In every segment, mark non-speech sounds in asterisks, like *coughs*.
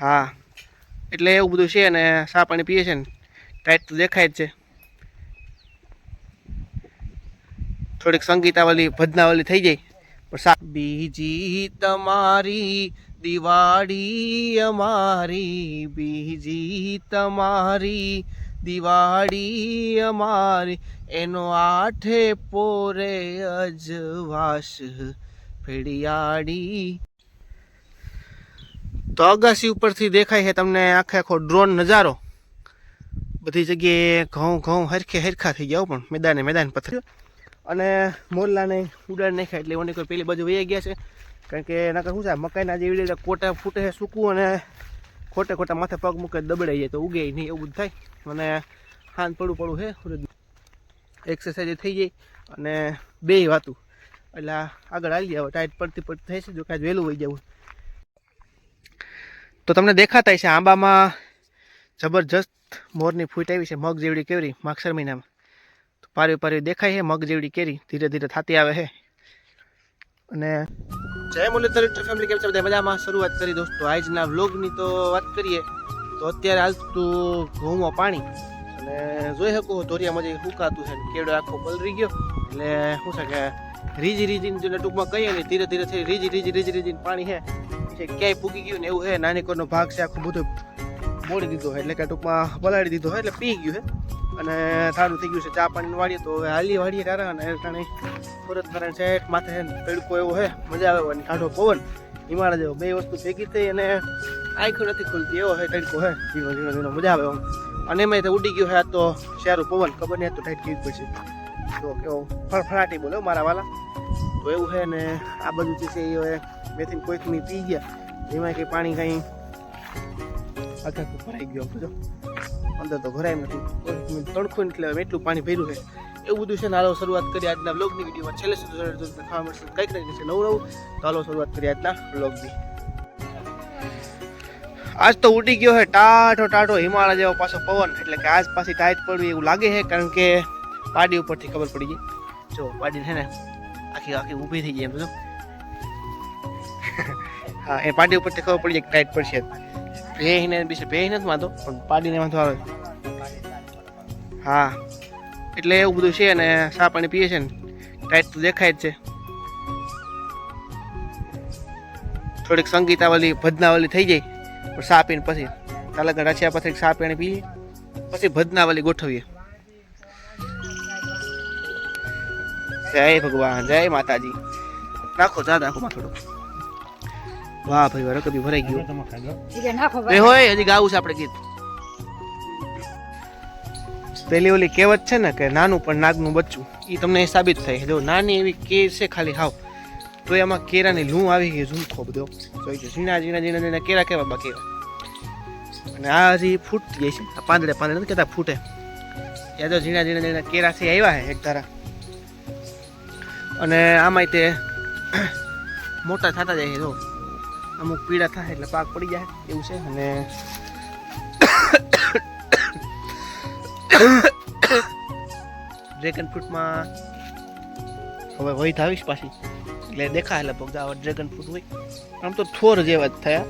હા. એટલે એવું બધું છે અને સા પાણી પીએ છે ને ટાઈટ તો દેખાય જ છે. થોડીક સંગીતાવલી ભજનાવાળી થઈ જાય. પણ સા બીજી તમારી દિવાળી અમારી, બીજી તમારી દિવાળી અમારી, એનો આઠે પોરે અજવાસ ફેડિયાળી તો અગાસી ઉપરથી દેખાય છે તમને આખે આખો ડ્રોન નજારો. બધી જગ્યાએ ઘઉં ઘઉં હરખે હરખા થઈ ગયા પણ મેદાને મેદાન પથર અને મોરલાને ઉડાડ નાખ્યા એટલે ઓને કોઈ પેલી બાજુ વહી ગયા છે. કારણ કે નકર શું છે મકાઈના જેવી રીતે કોટા ફૂટે છે સૂકવું અને ખોટે ખોટા માથે પગ મૂકે દબડાઈ જાય, તો ઉગે નહીં, એવું બધું થાય. અને હાન પડું પડું છે એક્સરસાઇઝ થઈ જાય. અને બે વાતું. એટલે આગળ આવી ગયા ટાઈટ પડતી પડતી થાય છે, જો કાંઈ વહેલું વહી જવું. તો તમને દેખાતા છે આંબામાં જબરજસ્ત મોરની ફૂટ આવી છે, મગ જેવડી કેવરી માગસર મહિનામાં તો પારવી પારવી દેખાય છે, મગ જેવડી કેરી, ધીરે ધીરે થતી આવે છે. અને જય મુરલીધર ફેમિલી, કેમ છે બધા? મજામાં? શરૂઆત કરી દોસ્તો, આજના વ્લોગની તો વાત કરીએ, તો અત્યારે હાલતું ઘઉંમાં પાણી. અને જોઈ શકો ધોરિયામાં જે સુકાતું છે કેવડો આખો પલરી ગયો. એટલે શું છે કે, રીજી રીજીને જેને ટૂંકમાં કહીએ ને, ધીરે ધીરે થઈ, રીજી રીજી રીજી રીજીને પાણી છે. છે, ક્યાંય પૂગી ગયું ને એવું હે નાની કોઈનો ભાગ છે, આખું બધું મોડી દીધો હોય એટલે કે ટૂંકમાં પલાળી દીધો હોય એટલે પી ગયું હે. અને સારું થઈ ગયું છે, ચા પાણી વાળીએ તો હવે હાલી વાળીએ તારા અને ટાણે સુરત કારણ છે માથે પેડકો એવો હે, મજા આવે અને કાઢો પવન. હિમાલય જેવો બે વસ્તુ ભેગી થઈ અને આંખો નથી ખુલતી, એવો હે, તડકો હે ઝીણો ઝીણો ઝીણો મજા આવે આમ અને એમાં તો ઉડી ગયું આ તો શેરું પવન, ખબર નહીં તો ટાઈટ કેવી પડશે. તો કેવો ફળફળાટી બોલો મારા વાલા. તો એવું છે ને આ બધું જે છે એ હવે કોઈક કોઈકની પી ગયા, એમાં કંઈ પાણી કંઈ આખા ભરાઈ ગયું બધો અંદર તો ભરાય નથી. તણખું એટલે એટલું પાણી ભર્યું છે. એવું બધું છે ને હાલો શરૂઆત કરી આજના બ્લોગની વિડીયોમાં છેલ્લે સુધી ખાવા મળશે. કંઈક નહીં છે નવું નવું. તો હાલો શરૂઆત કરી આજના બ્લોગની આજ તો ઉડી ગયો છે ટાઢો ટાઢો હિમાલય જેવો પાછો પવન. એટલે કે આજ પાછી ટાઈટ પડવી એવું લાગે છે, કારણ કે પાડી ઉપરથી ખબર પડી ગઈ. જો પાડી છે ને આખી આખી ઊભી થઈ ગઈ એમ જો. હા, એ પાટી ઉપરથી ખબર પડી જાય ટાઈટ પડશે. ભેહીને બીજું ભેહી નથી વાંધો પણ પાડીને વાંધો આવે. હા, એટલે એવું બધું છે અને સા પાણી પીએ છે ને, ટાઈટ તો દેખાય જ છે. થોડીક સંગીતાવલી, ભજનાવલી થઈ જાય, પણ સા પીને પછી તાલગઢ રચ્યા પછી સા પાણી પીએ, પછી ભજનાવલી ગોઠવીએ. જય ભગવાન, જય માતાજી. નાખો, જા, નાખો, માં થોડું વાહ ભાઈ વાહ કભી ભરાઈ ગયો. એ હોય હજી ગાવું છે આપણે ગીત. પેલી ઓલી કહેવત છે ને કે નાનું પણ નાગનું બચ્ચું એ તમને સાબિત થાય. જો નાની એવી કેર છે ખાલી હાવ. તો એમાં કેરાની લૂં આવી ગઈ ઝૂમખો બધો. જોઈ છે ઝીણા ઝીણા ઝીણા ઝીણા કેરા કેવા બાકી અને આ હજી ફૂટતી જાય છે. આ પાંદડે પાંદડે નથી કહેતા ફૂટે. ત્યાં તો ઝીણા ઝીણા ઝીણા કેરાથી છે આવ્યા છે એક ધારા. અને આમાંય તે મોટા થતા જાય છે જો. અમુક પીડા થાય એટલે પાક પડી જાય, એવું છે. અને ડ્રેગન ફ્રૂટમાં હવે વહી થાવીશ પાછી. એટલે દેખાય એટલે પગ ડ્રેગન ફ્રૂટ હોય. આમ તો થોર જેવા જ થયા.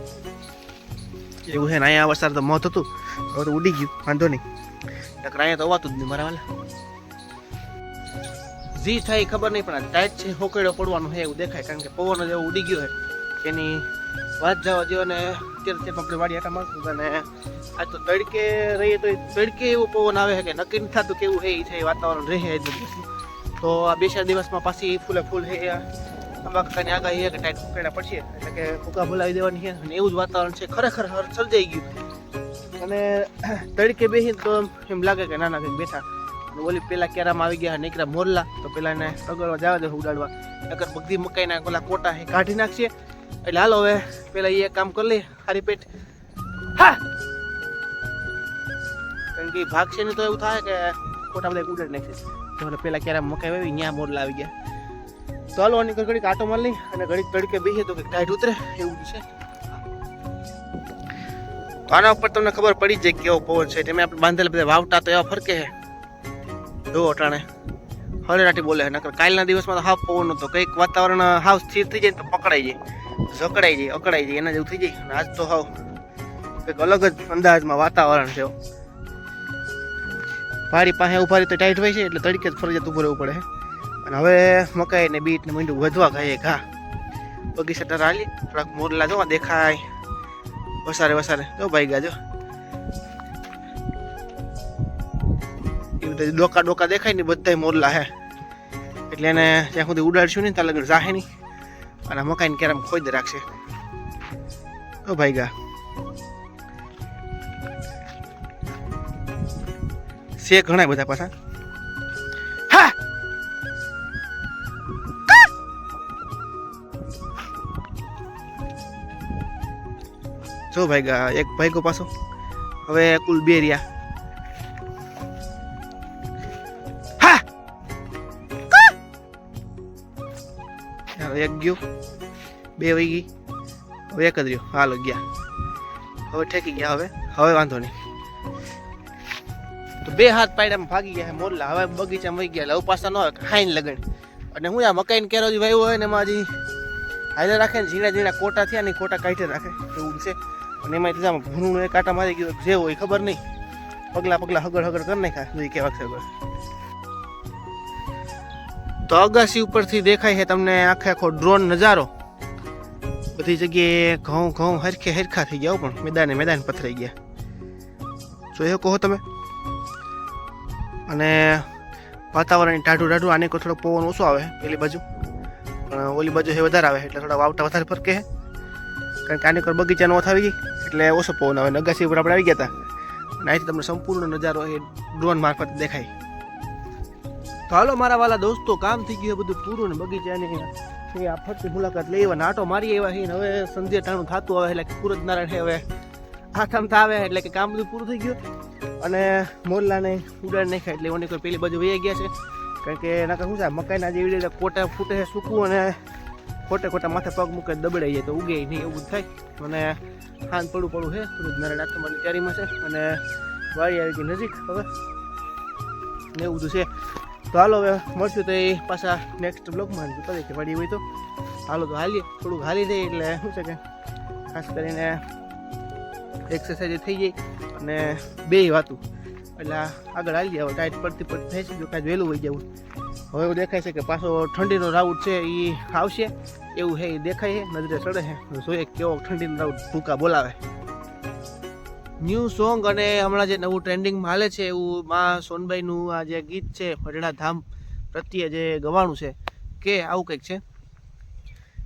એવું છે ને, અહીંયા વરસાદ તો મોત હતું. હવે તો ઉડી ગયું, વાંધો નહીં. નકર અહીંયા તો અવાતું જ નહીં મારા વાલા. જી થાય ખબર નહીં, પણ ટાઈટ છે હોકેડો પડવાનો છે એવું દેખાય, કારણ કે પવન જ એવો ઉડી ગયો છે. એની વાત જવા જેવો ને. અત્યારે તે આપણે વાડી આટા મારશું અને આજ તો તડકે રહીએ તો તડકે એવો પવન આવે છે કે નક્કી નથી થતું કેવું છે, એ છે વાતાવરણ રહે તો આ બે ચાર દિવસમાં પાછી ફૂલે ફૂલ છે આંબા કાકાની આગાહી છે કે ટાઈટ ફૂકેડા પડશે. એટલે કે ફૂકા ભૂલાવી દેવાની છે અને એવું જ વાતાવરણ છે. ખરેખર હર સર્જાઈ ગયું. અને તડકે બેસી તો એમ લાગે કે નાના કંઈક બેઠા. અને ઓલી પેલા કેરામાં આવી ગયા નીકળ્યા મોરલા. તો પેલા એને અગળવા જવા દે ઉડાડવા. અગર બધી મકાઈના ઓલા કોટા કાઢી નાખશે. એટલે હાલો હવે પેલા એ કામ કરી લે હારી પેટ. હા! કારણ કે ભાગશે ને તો એવું થાય કે ખોટા બધા ઉડાડી નાખશે તો પેલા ક્યારે મકાઈ વાવી ત્યાં મોરલા આવી ગયા. તો હાલો અને ઘડીક આટો માર લઈ અને ઘડીક તડકે બેસીએ તો કંઈક ટાઈટ ઉતરે એવું છે. આના ઉપર તમને ખબર પડી જાય કેવો પવન છે. તમે આપણે બાંધેલા બધા વાવટા તો એવા ફરકે છે. જો અટાણે હરેરાટી બોલે નકર કાલના દિવસમાં તો હાફ પવન હતો કંઈક વાતાવરણ હાવ સ્થિર થઈ જાય તો પકડાઈ જાય. જકડાઈ જાય અકડાઈ જાય એના જેવું થઈ જાય. આજ તો હાવ કંઈક અલગ જ અંદાજમાં વાતાવરણ છે પારી પાસે ઊભા રહી તો ટાઈટ હોય છે, એટલે તડકે જ ફરજિયાત ઊભું રહેવું પડે અને હવે મકાઈ ને બીટ ને મીંડું વધવા ખાઈએ ઘા. બગીચા તારા હાલી, થોડાક મોરલા જોવા દેખાય. વસારે વસારે. જો ભાઈ ગયા જો. ડોકા ડોકા દેખાય ને બધા મોરલા, હે. એટલે એને જ્યાં સુધી ઉડાડશું નહીં ત્યાં લગન જાહે નહીં. અને મકાઈને કેરમ જ રાખશે. ઓ ભાઈ ગા છે ઘણા બધા પાછા. હા! જો ભાઈ ગા એક ભાઈ કો પાછો. હવે કુલ બે રહ્યા. ચાલો એક ગયું. બે વહી ગઈ. હવે એક જ રહ્યો. હાલો, ગયા. હવે ઠેકી ગયા. હવે હવે વાંધો નહીં. તો બે હાથ પાયડામાં ભાગી ગયા મોરલા. હવે બગીચામાં વહી ગયા. એટલે હવે પાછા ન આવે ખાઈને લગણ અને હું આ મકાઈને કેરો જે વાવ્યો હોય ને એમાં હજી હાજર રાખે ને ઝીણા ઝીણા કોટા થયા ને કોટા કાઢી રાખે. એવું છે. અને એમાં ત્યાં ભૂણું કાંટા મારી ગયો. જે હોય ખબર નહીં. પગલા પગલા હગડ હગડ કરી નાખ્યા. કેવા હગડ તો અગાસી ઉપરથી દેખાય છે તમને આખે આખો ડ્રોન નજારો. બધી જગ્યાએ ઘઉં ઘઉં હરખે હરખા થઈ ગયા પણ મેદાને મેદાન પથરાઈ ગયા. જોઈ કહો તમે. અને વાતાવરણ ટાઢું ટાઢું આને કોઈ થોડો પવન ઓછો આવે પેલી બાજુ. પણ ઓલી બાજુ છે વધારે આવે, એટલે થોડા વાવટા વધારે ફરકે કારણ કે આની કોઈ બગીચા નો આવી ગઈ, એટલે ઓછો પવન આવે. અગાસી ઉપર આપણે આવી ગયા હતા. અને અહીંથી તમને સંપૂર્ણ નજારો એ ડ્રોન મારફત દેખાય. તો હાલો મારા વાલા દોસ્તો, કામ થઈ ગયું બધું પૂરું ને બગીચાની આ ફરતી મુલાકાત લઈ એવા નાટો મારી આવ્યા છે હવે સંધ્યા ટાણું થતું આવે એટલે કે સુરત નારાયણ હવે આઠમ આવે એટલે કે કામ બધું પૂરું થઈ ગયું. અને મોરલાને ઉડાડ નાખ્યા એટલે ઓની કોઈ પેલી બાજુ વહી ગયા છે. કારણ કે એના શું છે મકાઈના જેવી રીતે કોટા ફૂટે સૂકવું અને ખોટે ખોટા માથે પગ મૂકે દબડાઈ જાય તો ઉગે નહીં, એવું થાય. અને હાન પડું પડું છે સુરત નારાયણ આઠમવાની તૈયારીમાં છે. અને વાળી આવી ગઈ નજીક હવે ને એવું બધું છે. તો હાલો હવે મળશું તો એ પાછા નેક્સ્ટ બ્લોગમાં જોતા જઈએ કે વાડી હોય તો. હાલો તો હાલીએ, થોડુંક હાલી જાય એટલે શું છે કે ખાસ કરીને એક્સરસાઇઝ થઈ જાય અને બે વાતું. એટલે આગળ હાલી હવે ટાઈટ પડતી પડતી થાય છે, જો કાંઈ વહેલું હોઈ જવું. હવે એવું દેખાય છે કે પાછો ઠંડીનો રાઉટ છે એ આવશે. એવું છે એ દેખાય છે નજરે ચડે છે જોઈએ કેવો ઠંડીનો રાઉટ ભૂકા બોલાવે. ન્યૂ સોંગ અને હમણાં જે નવું ટ્રેન્ડિંગમાં હાલે છે એવું મા સોનબાઈનું આ જે ગીત છે મઢડા ધામ પ્રત્યે જે ગવાણું છે, કે આવું કંઈક છે?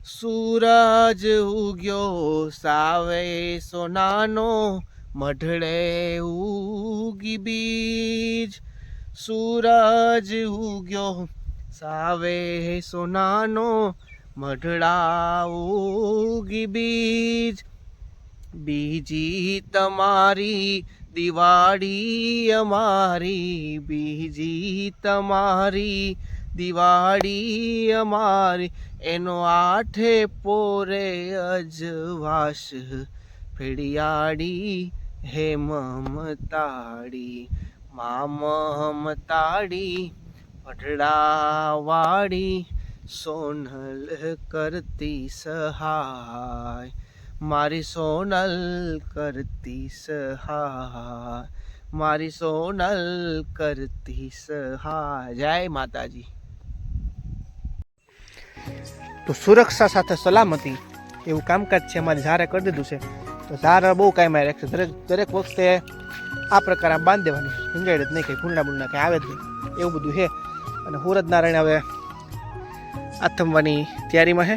સૂરજ ઉગ્યો, સાવે સોનાનો મઢળે ઉગી બીજ. સૂરજ ઉગ્યો, સાવે સોનાનો મઢળા ઉગી બીજ. બીજી તમારી દિવાળી અમારી, બીજી તમારી દિવાળી અમારી, એનો આઠે પોરે અજવાસ ફેડિયાળી હે મમતાડી મા મમતાડી પઢડાવાળી સોનલ કરતી સહાય. મારી સોનલ કરતી સહા મારી સોનલ કરતી સહા જય માતાજી. તો સુરક્ષા સાથે સલામતી, એવું કામકાજ છે અમારે ઝારે કરી દીધું છે. તો ઝાર બહુ કાંઈ રાખશે દરેક દરેક વખતે આ પ્રકાર આમ બાંધ દેવાની. હિંગાડે જ નહીં કંઈ ભૂંડા બુંડા કંઈ આવે જ નહીં. એવું બધું છે. અને હુરજ નારાયણ હવે આથમવાની તૈયારીમાં છે.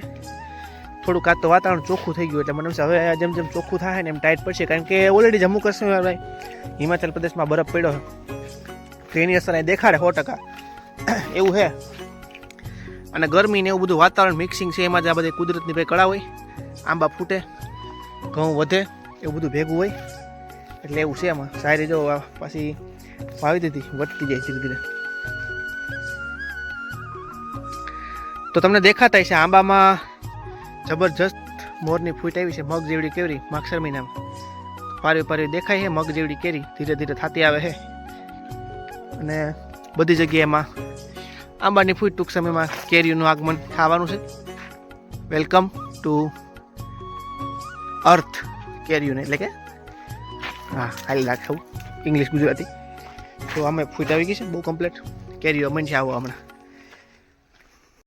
થોડુંક આ તો વાતાવરણ ચોખ્ખું થઈ ગયું એટલે મને હવે જેમ જેમ ચોખ્ખું થાય ને એમ ટાઈટ પડશે, કારણ કે ઓલરેડી જમ્મુ કાશ્મીર ભાઈ હિમાચલ પ્રદેશમાં બરફ પડ્યો તો એની અસર અહીં દેખાડે સો ટકા. *coughs* એવું છે. અને ગરમી ને એવું બધું વાતાવરણ મિક્સિંગ છે, એમાં જ આ બધી કુદરતની ભાઈ કળા હોય. આંબા ફૂટે, ઘઉં વધે, એવું બધું ભેગું હોય. એટલે એવું છે એમાં સારી જો પાછી વાવી દીધી વધતી જાય ધીરે ધીરે. તો તમને દેખાતા છે આંબામાં જબરજસ્ત મોરની ફૂટ આવી છે. મગ જેવડી કેરી માક્ષર મહિનામાં પારવી પારવી દેખાય છે મગ જેવડી કેરી. ધીરે ધીરે થતી આવે છે અને બધી જગ્યાએમાં આંબાની ફૂટ ટૂંક સમયમાં કેરીનું આગમન થવાનું છે. વેલકમ ટુ અર્થ કેરીઓને, એટલે કે? હા ખાલી રાખવું ઇંગ્લિશ ગુજરાતી. તો અમે ફૂટ આવી ગઈ છે, બહુ કમ્પ્લીટ કેરીઓ મન છે આવો હમણાં.